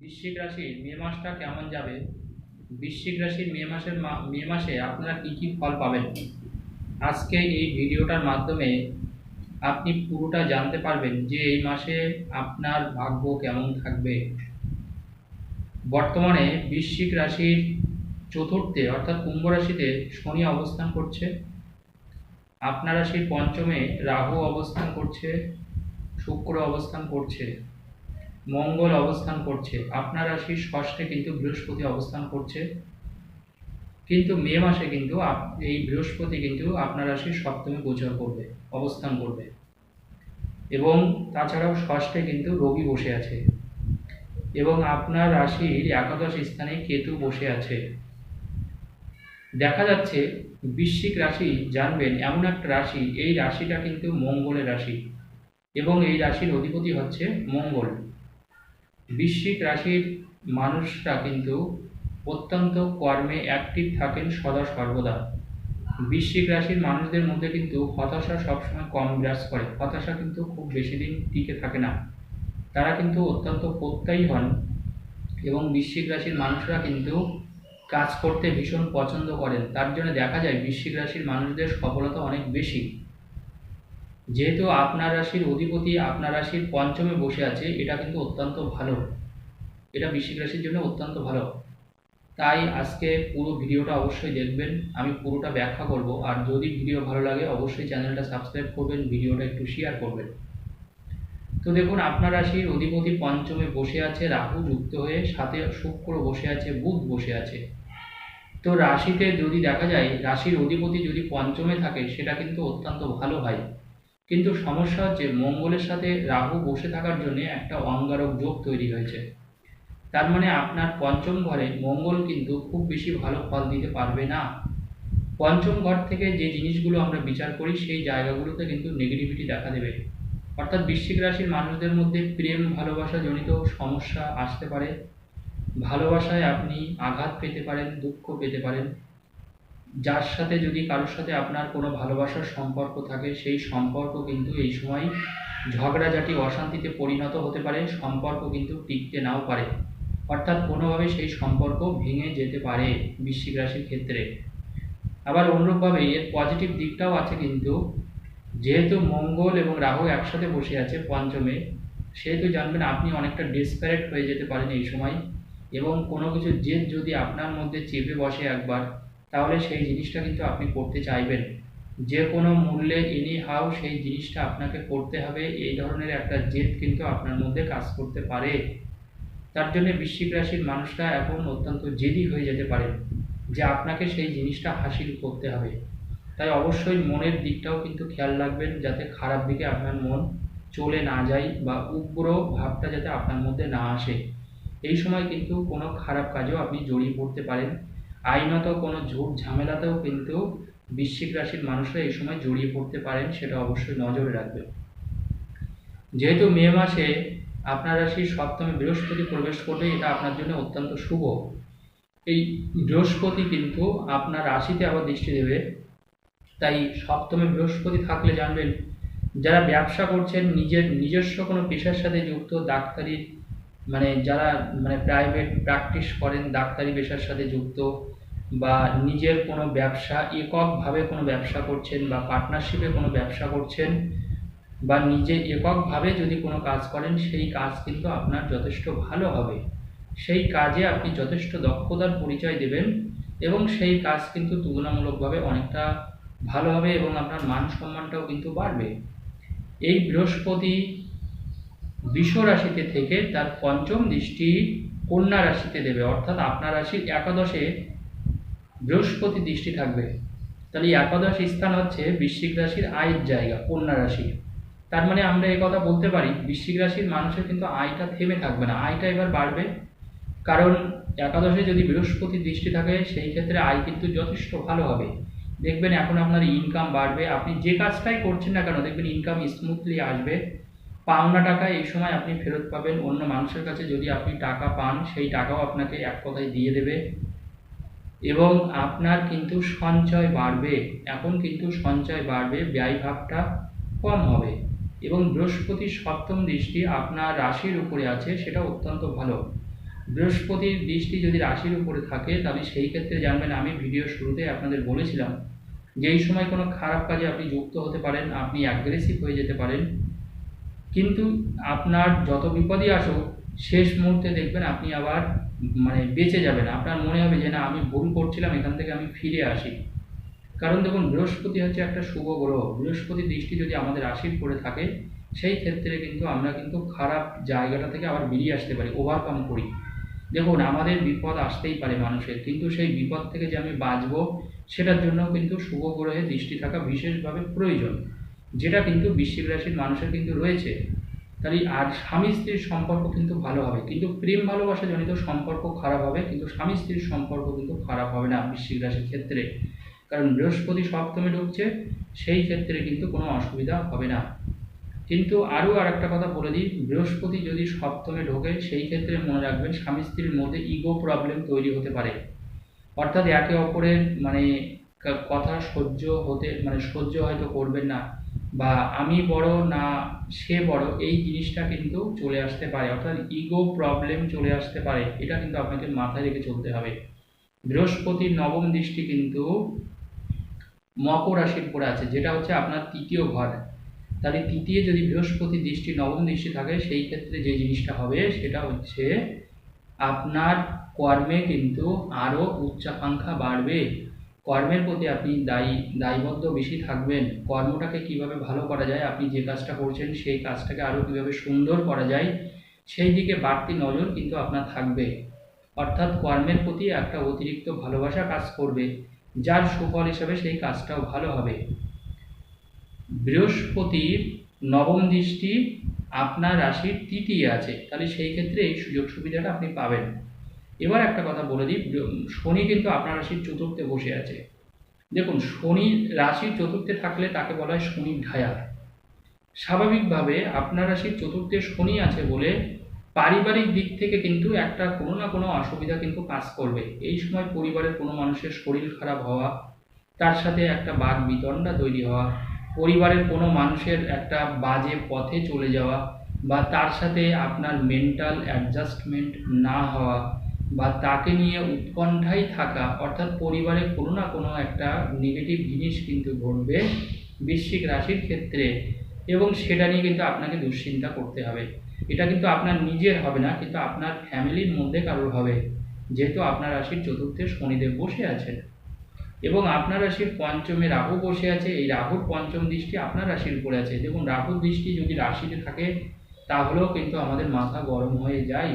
বৃশ্চিক রাশির মে মাসটা কেমন যাবে? বৃশ্চিক রাশির মে মাসের মা- মাসে আপনারা কী কী ফল পাবেন? আজকে এই ভিডিওটার মাধ্যমে আপনি পুরোটা জানতে পারবেন যে এই মাসে আপনার ভাগ্য কেমন থাকবে। বর্তমানে বৃশ্চিক রাশির চতুর্থে অর্থাৎ কুম্ভ রাশিতে শনি অবস্থান করছে। আপনার রাশির পঞ্চমে রাহু অবস্থান করছে। শুক্র অবস্থান করছে। মঙ্গল অবস্থান করছে। আপনার রাশির ষষ্ঠে কিন্তু বৃহস্পতি অবস্থান করছে। কিন্তু মে মাসে কিন্তু এই বৃহস্পতি কিন্তু আপনার রাশির সপ্তমে গোচর করবে, অবস্থান করবে। এবং তাছাড়াও ষষ্ঠে কিন্তু রবি বসে আছে। এবং আপনার রাশির একাদশ স্থানে কেতু বসে আছে। দেখা যাচ্ছে বৃশ্চিক রাশি, জানবেন, এমন একটা রাশি, এই রাশিটা কিন্তু মঙ্গলের রাশি। এবং এই রাশির অধিপতি হচ্ছে মঙ্গল। বৃশ্চিক রাশির মানুষরা কিন্তু অত্যন্ত কর্মে অ্যাক্টিভ থাকেন সদা সর্বদা। বৃশ্চিক রাশির মানুষদের মধ্যে কিন্তু হতাশা সবসময় কম বিরাজ করে। হতাশা কিন্তু খুব বেশি দিন টিকে থাকে না। তারা কিন্তু অত্যন্ত প্রত্যয়ী হন এবং বৃশ্চিক রাশির মানুষরা কিন্তু কাজ করতে ভীষণ পছন্দ করেন। তার জন্য দেখা যায় বৃশ্চিক রাশির মানুষদের সফলতা অনেক বেশি। যেহেতু আপনার রাশির অধিপতি আপনার রাশির পঞ্চমে বসে আছে, এটা কিন্তু অত্যন্ত ভালো। এটা বৃশ্চিক রাশির জন্য অত্যন্ত ভালো। তাই আজকে পুরো ভিডিওটা অবশ্যই দেখবেন। আমি পুরোটা ব্যাখ্যা করব। আর যদি ভিডিও ভালো লাগে, অবশ্যই চ্যানেলটা সাবস্ক্রাইব করবেন, ভিডিওটা একটু শেয়ার করবেন। তো দেখুন, আপনার রাশির অধিপতি পঞ্চমে বসে আছে, রাহু যুক্ত হয়ে সাথে শুক্র বসে আছে, বুধ বসে আছে। তো রাশিতে যদি দেখা যায়, রাশির অধিপতি যদি পঞ্চমে থাকে, সেটা কিন্তু অত্যন্ত ভালো হয়। কিন্তু সমস্যা হচ্ছে মঙ্গলের সাথে রাহু বসে থাকার জন্য একটা অঙ্গারক যোগ তৈরি হয়েছে। তার মানে আপনার পঞ্চম ঘরে মঙ্গল কিন্তু খুব বেশি ভালো ফল দিতে পারবে না। পঞ্চম ঘর থেকে যে জিনিসগুলো আমরা বিচার করি, সেই জায়গাগুলোতে কিন্তু নেগেটিভিটি দেখা দেবে। অর্থাৎ বৃশ্চিক রাশির মানুষদের মধ্যে প্রেম, ভালোবাসা জনিত সমস্যা আসতে পারে। ভালোবাসায় আপনি আঘাত পেতে পারেন, দুঃখ পেতে পারেন। যার সাথে যদি কারোর সাথে আপনার কোনো ভালোবাসার সম্পর্ক থাকে, সেই সম্পর্ক কিন্তু এই সময় ঝগড়াঝাটি, অশান্তিতে পরিণত হতে পারে, সম্পর্ক কিন্তু টিকতে নাও পারে। অর্থাৎ কোনোভাবে সেই সম্পর্ক ভেঙে যেতে পারে বৃশ্চিক রাশির ক্ষেত্রে। আবার অনুরূপভাবে এর পজিটিভ দিকটাও আছে কিন্তু, যেহেতু মঙ্গল এবং রাহু একসাথে বসে আছে পঞ্চমে, সেহেতু জানবেন আপনি অনেকটা ডেসপারেট হয়ে যেতে পারেন এই সময় এবং কোনো কিছু জেদ যদি আপনার মধ্যে চেপে বসে একবার তাহলে সেই জিনিসটা কিন্তু আপনি করতে চাইবেন। যে কোনো মূল্যে এনি হাও সেই জিনিসটা আপনাকে করতে হবে। এই ধরনের একটা জেদ কিন্তু আপনার মধ্যে কাজ করতে পারে। তার জন্য বৃশ্চিক রাশির মানুষরা এখন অত্যন্ত জেদি হয়ে যেতে পারে যে আপনাকে সেই জিনিসটা হাসিল করতে হবে। তাই অবশ্যই মনের দিকটাও কিন্তু খেয়াল রাখবেন যাতে খারাপ দিকে আপনার মন চলে না যায় বা উগ্র ভাবটা যাতে আপনার মধ্যে না আসে। এই সময় কিন্তু কোনো খারাপ কাজেও আপনি জড়িয়ে পড়তে পারেন। আইনত কোনো ঝুট ঝামেলাতেও কিন্তু বৃশ্চিক রাশির মানুষরা এই সময় জড়িয়ে পড়তে পারেন, সেটা অবশ্যই নজরে রাখবেন। যেহেতু মে মাসে আপনার রাশির সপ্তমে বৃহস্পতি প্রবেশ করবে, এটা আপনার জন্য অত্যন্ত শুভ। এই বৃহস্পতি কিন্তু আপনার রাশিতে আবার দৃষ্টি দেবে। তাই সপ্তমে বৃহস্পতি থাকলে জানবেন, যারা ব্যবসা করছেন, নিজের নিজস্ব কোনো পেশার সাথে যুক্ত, ডাক্তারি মানে যারা মানে প্রাইভেট প্র্যাকটিস করেন, ডাক্তারি পেশার সাথে যুক্ত বা নিজের কোনো ব্যবসা, এককভাবে কোনো ব্যবসা করছেন বা পার্টনারশিপে কোনো ব্যবসা করছেন বা নিজে এককভাবে যদি কোনো কাজ করেন, সেই কাজ কিন্তু আপনার যথেষ্ট ভালো হবে। সেই কাজে আপনি যথেষ্ট দক্ষতার পরিচয় দেবেন এবং সেই কাজ কিন্তু তুলনামূলকভাবে অনেকটা ভালো হবে এবং আপনার মান সম্মানটাও কিন্তু বাড়বে। এই বৃহস্পতি বৃষ রাশিতে থেকে তার পঞ্চম দৃষ্টি কন্যা রাশিতে দেবে, অর্থাৎ আপনার রাশির একাদশে বৃহস্পতি দৃষ্টি থাকবে। তাহলে একাদশ স্থান হচ্ছে বৃশ্চিক রাশির আয়ের জায়গা, কন্যা রাশি। তার মানে আমরা কথা বলতে পারি, বৃশ্চিক রাশির মানুষের কিন্তু আয়টা থেমে থাকবে না, আয়টা এবার বাড়বে। কারণ একাদশে যদি বৃহস্পতি দৃষ্টি থাকে, সেই ক্ষেত্রে আয় কিন্তু যথেষ্ট ভালো হবে। দেখবেন এখন আপনার ইনকাম বাড়বে, আপনি যে কাজটাই করছেন না কেন, দেখবেন ইনকাম স্মুথলি আসবে। পাওনা টাকা এই সময় আপনি ফেরত পাবেন, অন্য মানুষের কাছে যদি আপনি টাকা পান, সেই টাকাও আপনাকে এক কথায় দিয়ে দেবে। এবং আপনার কিন্তু সঞ্চয় বাড়বে। এখন কিন্তু সঞ্চয় বাড়বে ব্যয়ভাবটা কম হবে। এবং বৃহস্পতির সপ্তম দৃষ্টি আপনার রাশির উপরে আছে, সেটা অত্যন্ত ভালো। বৃহস্পতির দৃষ্টি যদি রাশির উপরে থাকে, তাহলে সেই ক্ষেত্রে জানবেন, আমি ভিডিও শুরুতে আপনাদের বলেছিলাম যেই সময় কোনো খারাপ কাজে আপনি যুক্ত হতে পারেন, আপনি অ্যাগ্রেসিভ হয়ে যেতে পারেন। কিন্তু আপনার যত বিপদই আসুক, শেষ মুহূর্তে দেখবেন আপনি আবার মানে বেঁচে যাবেন আপনার মনে হবে যে, না, আমি ভুল করছিলাম, এখান থেকে আমি ফিরে আসি। কারণ দেখুন, বৃহস্পতি হচ্ছে একটা শুভ গ্রহ। বৃহস্পতির দৃষ্টি যদি আমাদের রাশির পড়ে থাকে, সেই ক্ষেত্রে কিন্তু আমরা কিন্তু খারাপ জায়গাটা থেকে আবার বেরিয়ে আসতে পারি ওভারকাম করি। দেখুন, আমাদের বিপদ আসতেই পারে মানুষের, কিন্তু সেই বিপদ থেকে যে আমি বাঁচব, সেটার জন্য কিন্তু শুভ গ্রহে দৃষ্টি থাকা বিশেষভাবে প্রয়োজন। যেটা কিন্তু বৃশ্চিক রাশির মানুষের কিন্তু রয়েছে। তাহলে আর স্বামী স্ত্রীর সম্পর্ক কিন্তু ভালো হবে। কিন্তু প্রেম ভালোবাসা জনিত সম্পর্ক খারাপ হবে, কিন্তু স্বামী স্ত্রীর সম্পর্ক কিন্তু খারাপ হবে না বৃশ্চিক রাশির ক্ষেত্রে। কারণ বৃহস্পতি সপ্তমে ঢুকছে, সেই ক্ষেত্রে কিন্তু কোনো অসুবিধা হবে না। কিন্তু আরও আর একটা কথা বলে দিই, বৃহস্পতি যদি সপ্তমে ঢোকে, সেই ক্ষেত্রে মনে রাখবেন স্বামী স্ত্রীর মধ্যে ইগো প্রবলেম তৈরি হতে পারে। অর্থাৎ একে অপরের মানে কথা সহ্য হতে মানে সহ্য হয়তো করবেন না। বা আমি বড় না সে বড়, এই জিনিসটা কিন্তু চলে আসতে পারে। অর্থাৎ ইগো প্রবলেম চলে আসতে পারে। এটা কিন্তু আপনাকে মাথায় রেখে চলতে হবে। বৃহস্পতির নবম দৃষ্টি কিন্তু মকর রাশির পরে আছে, যেটা হচ্ছে আপনার তৃতীয় ঘর। তাহলে তৃতীয় যদি বৃহস্পতি দৃষ্টি, নবম দৃষ্টি থাকে, সেই ক্ষেত্রে যে জিনিসটা হবে, সেটা হচ্ছে আপনার কর্মে কিন্তু আরও উচ্চাকাঙ্ক্ষা বাড়বে। কর্মের প্রতি আপনি দায়ী দায়বদ্ধ বেশি থাকবেন, কর্মটাকে কীভাবে ভালো করা যায়, আপনি যে কাজটা করছেন সেই কাজটাকে আরও কীভাবে সুন্দর করা যায়, সেই দিকে বাড়তি নজর কিন্তু আপনার থাকবে। অর্থাৎ কর্মের প্রতি একটা অতিরিক্ত ভালোবাসা কাজ করবে, যার সুফল হিসাবে সেই কাজটাও ভালো হবে। বৃহস্পতির নবম দৃষ্টি, আপনার রাশির তৃতীয় আছে, তাহলে সেই ক্ষেত্রে এই সুযোগ সুবিধাটা আপনি পাবেন। এবার একটা কথা বলে দিই শনি কিন্তু আপনার রাশির চতুর্থে বসে আছে। দেখুন, শনি রাশির চতুর্থে থাকলে তাকে বলা হয় শনির ঢায়া স্বাভাবিকভাবে আপনার রাশির চতুর্থে শনি আছে বলে পারিবারিক দিক থেকে কিন্তু একটা কোনো না কোনো অসুবিধা কিন্তু কাজ করবে। এই সময় পরিবারের কোনো মানুষের শরীর খারাপ হওয়া, তার সাথে একটা বাদ বিতণ্ডা তৈরি হওয়া, পরিবারের কোনো মানুষের একটা বাজে পথে চলে যাওয়া বা তার সাথে আপনার মেন্টাল অ্যাডজাস্টমেন্ট না হওয়া বা তাকে নিয়ে উৎকণ্ঠায় থাকা, অর্থাৎ পরিবারে কোনো না কোনো একটা নেগেটিভ জিনিস কিন্তু ঘটবে বৃশ্চিক রাশির ক্ষেত্রে এবং সেটা নিয়ে কিন্তু আপনাকে দুশ্চিন্তা করতে হবে। এটা কিন্তু আপনার নিজের হবে না, কিন্তু আপনার ফ্যামিলির মধ্যে কারোর হবে, যেহেতু আপনার রাশির চতুর্থে শনিদেব বসে আছেন। এবং আপনার রাশির পঞ্চমে রাহু বসে আছে, এই রাহুর পঞ্চম দৃষ্টি আপনার রাশির উপরে আছে। দেখুন রাহুর দৃষ্টি যদি রাশিতে থাকে, তাহলেও কিন্তু আমাদের মাথা গরম হয়ে যায়।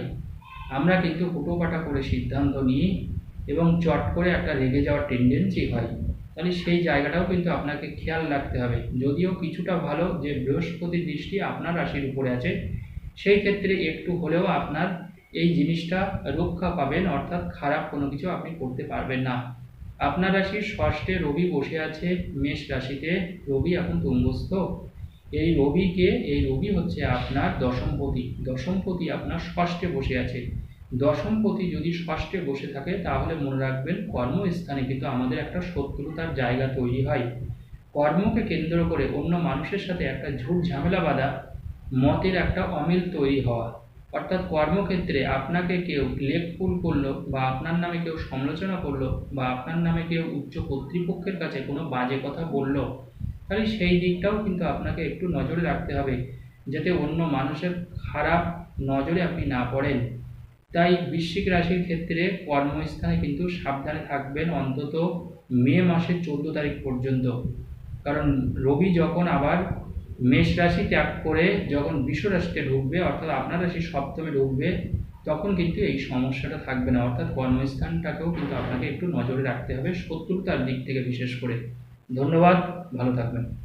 আমরা কিন্তু হুটোপাটা করে সিদ্ধান্ত নিই এবং চট করে একটা রেগে যাওয়ার টেন্ডেন্সি হয়। তাহলে সেই জায়গাটাও কিন্তু আপনাকে খেয়াল রাখতে হবে। যদিও কিছুটা ভালো যে বৃহস্পতির দৃষ্টি আপনার রাশির উপরে আছে, সেই ক্ষেত্রে একটু হলেও আপনার এই জিনিসটা রক্ষা পাবেন, অর্থাৎ খারাপ কোনো কিছু আপনি করতে পারবেন না। আপনার রাশির ষষ্ঠে রবি বসে আছে, মেষ রাশিতে। রবি এখন তুঙ্গস্থ। এই রবিকে, এই রবি হচ্ছে আপনার দশমপতি দশমপতি আপনার ষষ্ঠে বসে আছে। দশমপতি যদি ষষ্ঠে বসে থাকে, তাহলে মনে রাখবেন কর্মস্থানে কিন্তু আমাদের একটা শত্রুতার জায়গা তৈরি হয়। কর্মকে কেন্দ্র করে অন্য মানুষের সাথে একটা ঝুট ঝামেলা বাঁধা, মতের একটা অমিল তৈরি হওয়া। অর্থাৎ কর্মক্ষেত্রে আপনাকে কেউ লেখফুল করল বা আপনার নামে কেউ সমালোচনা করল বা আপনার নামে কেউ উচ্চ কর্তৃপক্ষের কাছে কোনো বাজে কথা বলল তাহলে সেই দিকটাও কিন্তু আপনাকে একটু নজরে রাখতে হবে, যাতে অন্য মানুষের খারাপ নজরে আপনি না পড়েন। তাই বৃশ্চিক রাশির ক্ষেত্রে কর্মস্থানে কিন্তু সাবধানে থাকবেন অন্তত মে মাসের চোদ্দ তারিখ পর্যন্ত। কারণ রবি যখন আবার মেষ রাশি ত্যাগ করে যখন বিশ্ব রাশিতে ঢুকবে, অর্থাৎ আপনার রাশি সপ্তমে ঢুকবে, তখন কিন্তু এই সমস্যাটা থাকবে না। অর্থাৎ কর্মস্থানটাকেও কিন্তু আপনাকে একটু নজরে রাখতে হবে শত্রুতার দিক থেকে বিশেষ করে। ধন্যবাদ ভালো থাকবেন।